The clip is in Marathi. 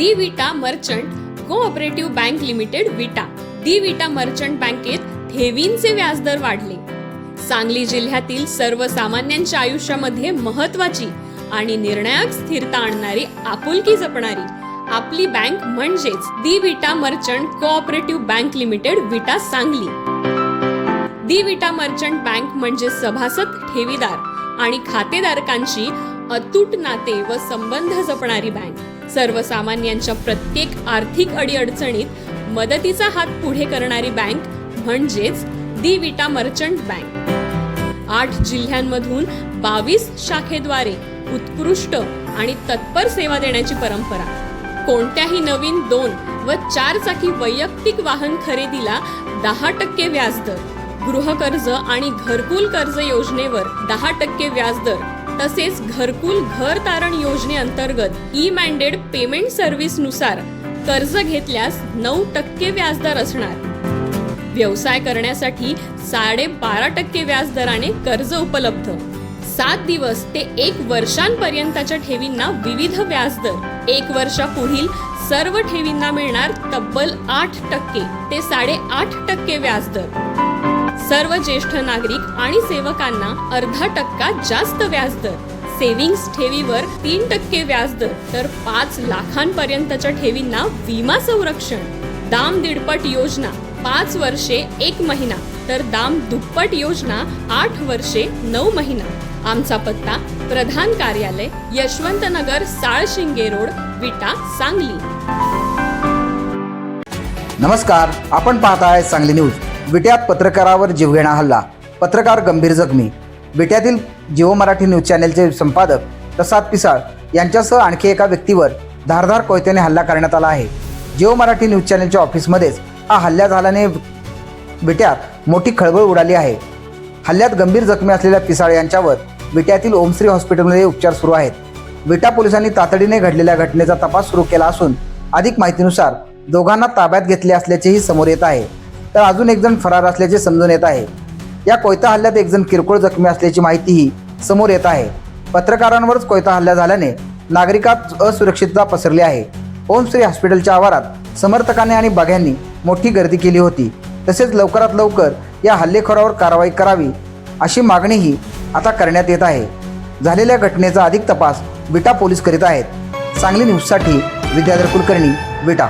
The Vita merchant co-operative bank limited Vita. The Vita merchant बँकेत ठेवींचे व्याजदर वाढले. सांगली जिल्ह्यातील सर्वसामान्यांच्या आयुष्यामध्ये महत्वाची आणि निर्णायक स्थिरता आणणारी आपुलकी जपणारी आपली बँक म्हणजेच the Vita merchant co-operative bank limited Vita Sangli. The Vita merchant bank म्हणजे सभासद ठेवीदार आणि खातेदारकांची अतूट नाते व संबंध जपणारी बँक. सर्वसामान्यांच्या प्रत्येक आर्थिक अडीअडचणीत मदतीचा हात पुढे करणारी बँक म्हणजेच दी विटा मर्चंट बँक. आठ जिल्ह्यांमधून बावीस शाखेद्वारे उत्कृष्ट आणि तत्पर सेवा देण्याची परंपरा. कोणत्याही नवीन दोन व चार चाकी वैयक्तिक वाहन खरेदीला दहा टक्के व्याजदर गृहकर्ज आणि घरकुल कर्ज योजनेवर दहा टक्के व्याजदर तसेच घरकुल घर तारण योजनेअंतर्गत ई मॅन्डेड पेमेंट सर्व्हिसनुसार कर्ज घेतल्यास नऊ टक्के व्याजदर असणार. व्यवसाय करण्यासाठी साडे बारा टक्के व्याजदराने कर्ज उपलब्ध. सात दिवस ते एक वर्षांपर्यंतच्या ठेवींना विविध व्याजदर. एक वर्षापुढील सर्व ठेवींना मिळणार तब्बल आठ टक्के ते साडेआठ टक्के व्याजदर. सर्व ज्येष्ठ नागरिक आणि सेवकांना अर्धा टक्का जास्त व्याजदर. सेव्हिंग्स ठेवीवर तीन टक्के व्याजदर तर पाच लाखांपर्यंतच्या ठेवींना विमा संरक्षण दाम दीडपट योजना पाच वर्षे एक महिना. तर दाम दुप्पट योजना आठ वर्षे नऊ महिना. आमचा पत्ता प्रधान कार्यालय यशवंत नगर साळशिंगे रोड विटा सांगली. नमस्कार आपण पाहताय सांगली न्यूज. विट्यात पत्रकारावर जीवघेणा हल्ला. पत्रकार गंभीर जखमी. विट्यातील जिओ मराठी न्यूज चॅनेलचे संपादक प्रसाद पिसाळ यांच्यासह आणखी एका व्यक्तीवर धारधार कोयत्याने हल्ला करण्यात आला आहे. जिओ मराठी न्यूज चॅनेलच्या ऑफिसमध्येच हा हल्ला झाल्याने विट्यात मोठी खळबळ उडाली आहे. हल्ल्यात गंभीर जखमी असलेल्या पिसाळ यांच्यावर विट्यातील ओमश्री हॉस्पिटलमध्ये उपचार सुरू आहेत. विटा पोलिसांनी तातडीने घडलेल्या घटनेचा तपास सुरू केला असून अधिक माहितीनुसार दोघांना ताब्यात घेतले असल्याचेही समोर येत आहे. तर अजून एकजण फरार असल्याचे समजून येत आहे. या कोयता हल्ल्यात एकजण किरकोळ जखमी असल्याची माहितीही समोर येत आहे. पत्रकारांवरच कोयता हल्ला झाल्याने नागरिकात असुरक्षितता पसरली आहे. ओमश्री हॉस्पिटलच्या आवारात समर्थकांनी आणि बघ्यांनी मोठी गर्दी केली होती. तसेच लवकरात लवकर या हल्लेखोरावर कारवाई करावी अशी मागणीही आता करण्यात येत आहे. झालेल्या घटनेचा अधिक तपास विटा पोलीस करीत आहेत. सांगली न्यूजसाठी विद्याधर कुलकर्णी विटा.